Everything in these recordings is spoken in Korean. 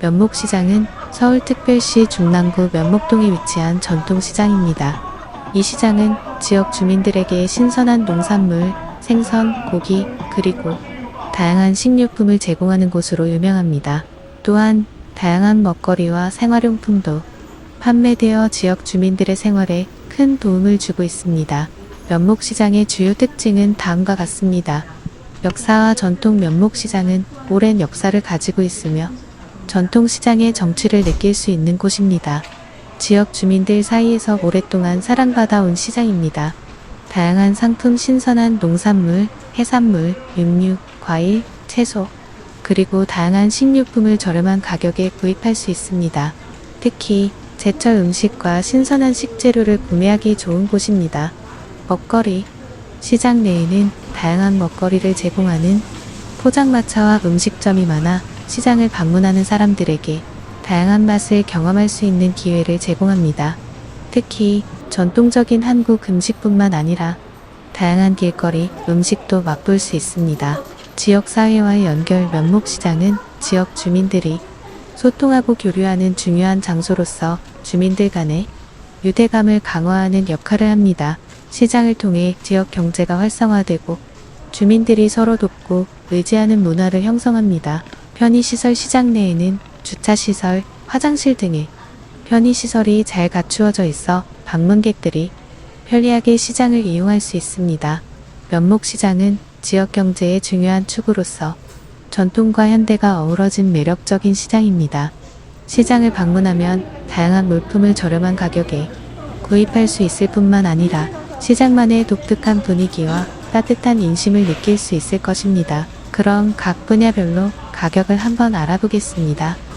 면목시장은 서울특별시 중랑구 면목동에 위치한 전통시장입니다. 이 시장은 지역 주민들에게 신선한 농산물, 생선, 고기, 그리고 다양한 식료품을 제공하는 곳으로 유명합니다. 또한 다양한 먹거리와 생활용품도 판매되어 지역 주민들의 생활에 큰 도움을 주고 있습니다. 면목시장의 주요 특징은 다음과 같습니다. 역사와 전통 면목시장은 오랜 역사를 가지고 있으며 전통시장의 정취를 느낄 수 있는 곳입니다. 지역 주민들 사이에서 오랫동안 사랑받아 온 시장입니다. 다양한 상품 신선한 농산물, 해산물, 육류, 과일, 채소, 그리고 다양한 식료품을 저렴한 가격에 구입할 수 있습니다. 특히 제철 음식과 신선한 식재료를 구매하기 좋은 곳입니다. 먹거리 시장 내에는 다양한 먹거리를 제공하는 포장마차와 음식점이 많아 시장을 방문하는 사람들에게 다양한 맛을 경험할 수 있는 기회를 제공합니다. 특히 전통적인 한국 음식뿐만 아니라 다양한 길거리 음식도 맛볼 수 있습니다. 지역 사회와의 연결 면목시장은 지역 주민들이 소통하고 교류하는 중요한 장소로서 주민들 간의 유대감을 강화하는 역할을 합니다. 시장을 통해 지역 경제가 활성화되고 주민들이 서로 돕고 의지하는 문화를 형성합니다. 편의시설 시장 내에는 주차시설, 화장실 등의 편의시설이 잘 갖추어져 있어 방문객들이 편리하게 시장을 이용할 수 있습니다. 면목시장은 지역 경제의 중요한 축으로서 전통과 현대가 어우러진 매력적인 시장입니다. 시장을 방문하면 다양한 물품을 저렴한 가격에 구입할 수 있을 뿐만 아니라 시장만의 독특한 분위기와 따뜻한 인심을 느낄 수 있을 것입니다. 그럼 각 분야별로 가격을 한번 알아보겠습니다.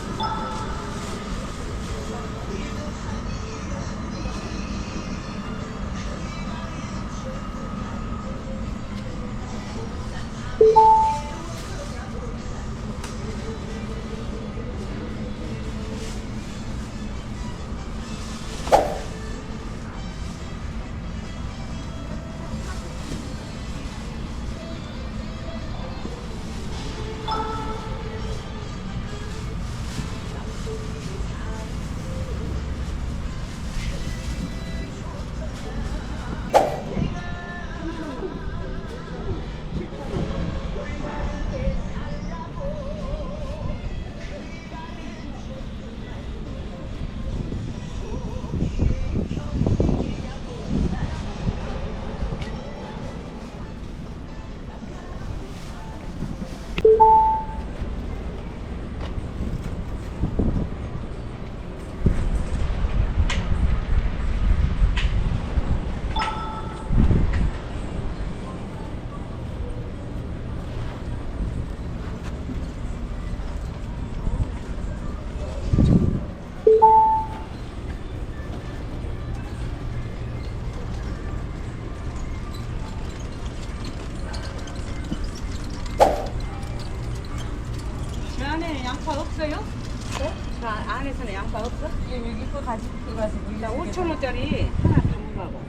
5천 원짜리 하나 담으라고.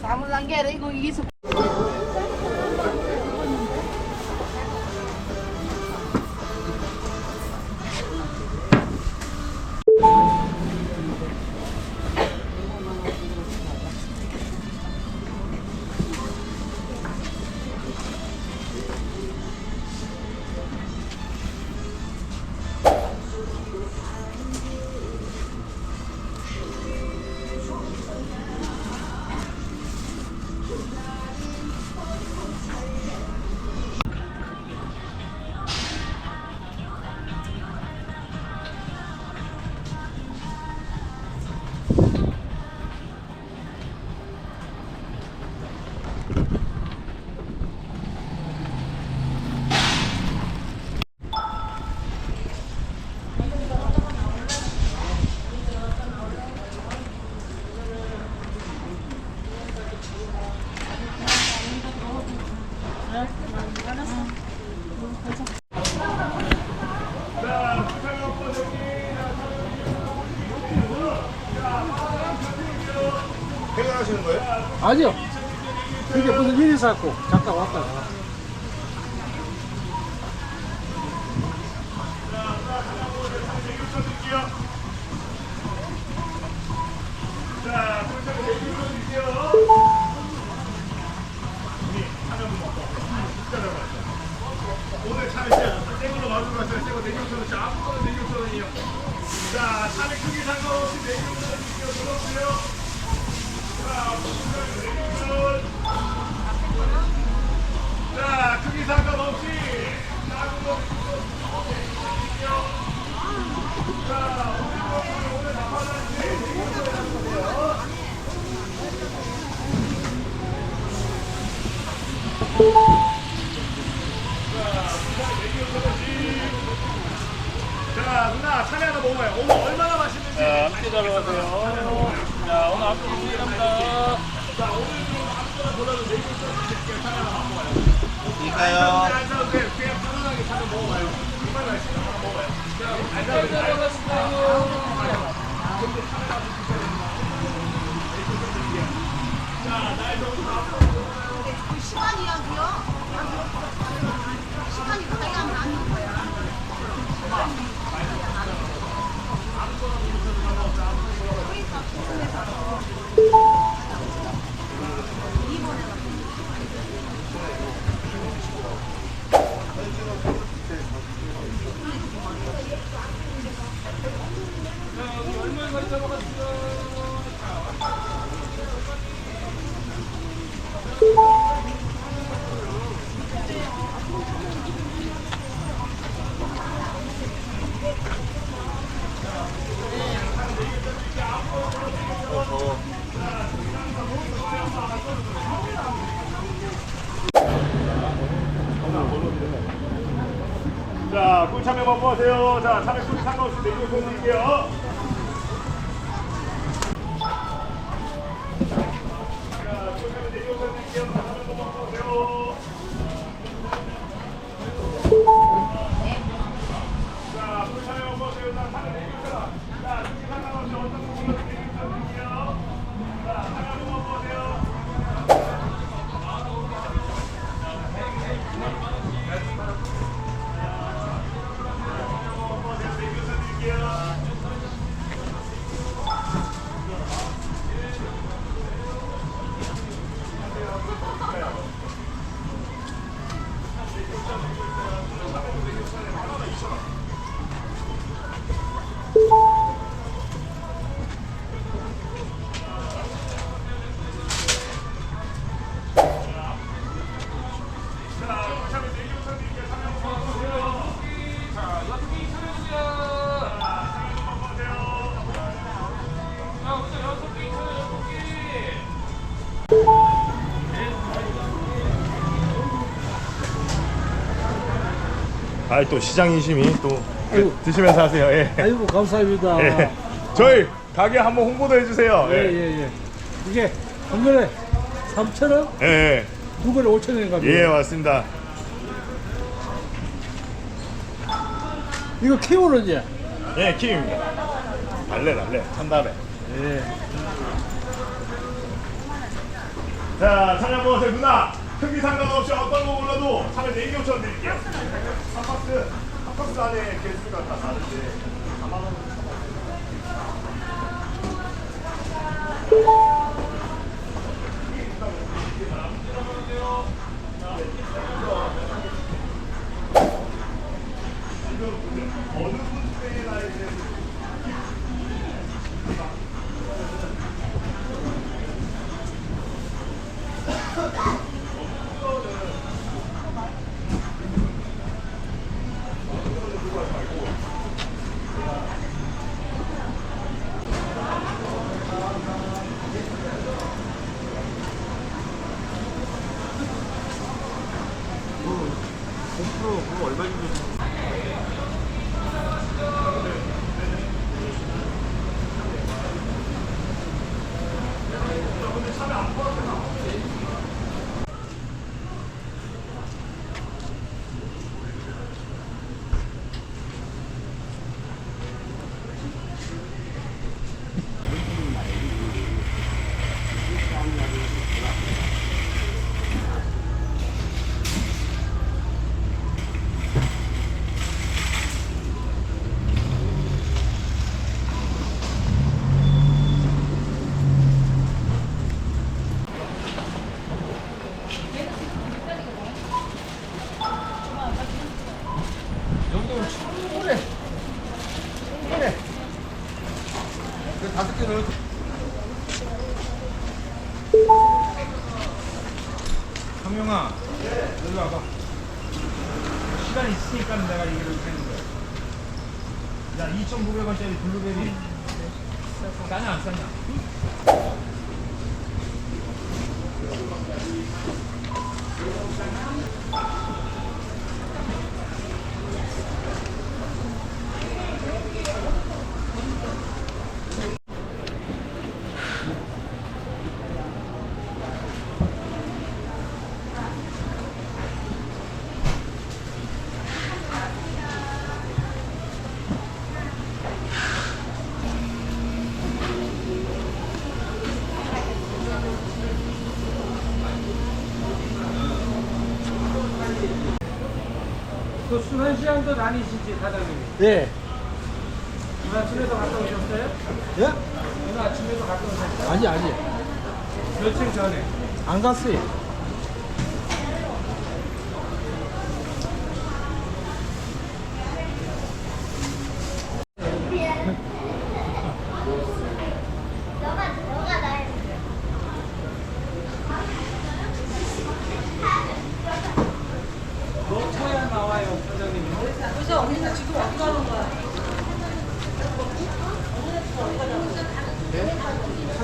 나무란 게 아니라 이거 이서 퇴근하시는 거예요? 아니요. 그게 무슨 일이 있었고 잠깐 왔다가 자, 꿀차면 내기 드릴게요. 오늘 차는 진짜 새 걸로 마음으로 왔어요. 새거 내기 5천 원치 아무거나 내기 5천 원이요. 자, 차는 크기 상관없이 내기 5천 원 드릴게요. 들어오세요. 자, 내기 5천 자, 크기 상관없이 누나 차례 하나 먹어봐요. 오늘 얼마나 맛있는지. 자, 함께 잡아가세요. 자, 오늘 앞으로 준비합니다. 이까요? 안 사도 돼. 그냥 편안하게 차려 먹어봐요. 정말 맛있어. 하나 먹어봐요. 안 사도 돼. 시간이 얼마나 가져가 자, 꿀참여 먹어보세요. 자, 참여 꿀 상관없이 내기로 드릴게요. 어. 아, 또 시장 인심이 또 드시면서 하세요. 예. 아이고, 감사합니다. 예. 저희 가게 한번 홍보도 해주세요. 예, 예. 예, 예. 이게 한 번에 3,000원? 예. 두 번에 5,000원 갑니다. 예, 맞습니다. 이거 키우는 예. 예, 킴입니다. 달래, 달래. 참달래. 예. 자, 차량 먹으세요. 누나, 크기 상관없이 어떤 거 골라도 차량 4개 5천 원 드릴게요. 한 박스, 한 박스 안에 개수가 다 다른데. 4만 원. 어느 분때나 이제 블루베리. 싸냐, 안 싸냐? 그 수산시장도 다니시지 사장님이? 예. 오늘 아침에도 갔다 오셨어요? 예? 오늘 아침에도 갔다 오셨어요? 아니, 아니. 며칠 전에 안 갔어요. 너 쳐야 나와요 사장님이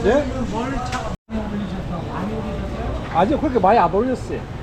네? 올리셨어요? 아니요, 그렇게 많이 안 올렸어요.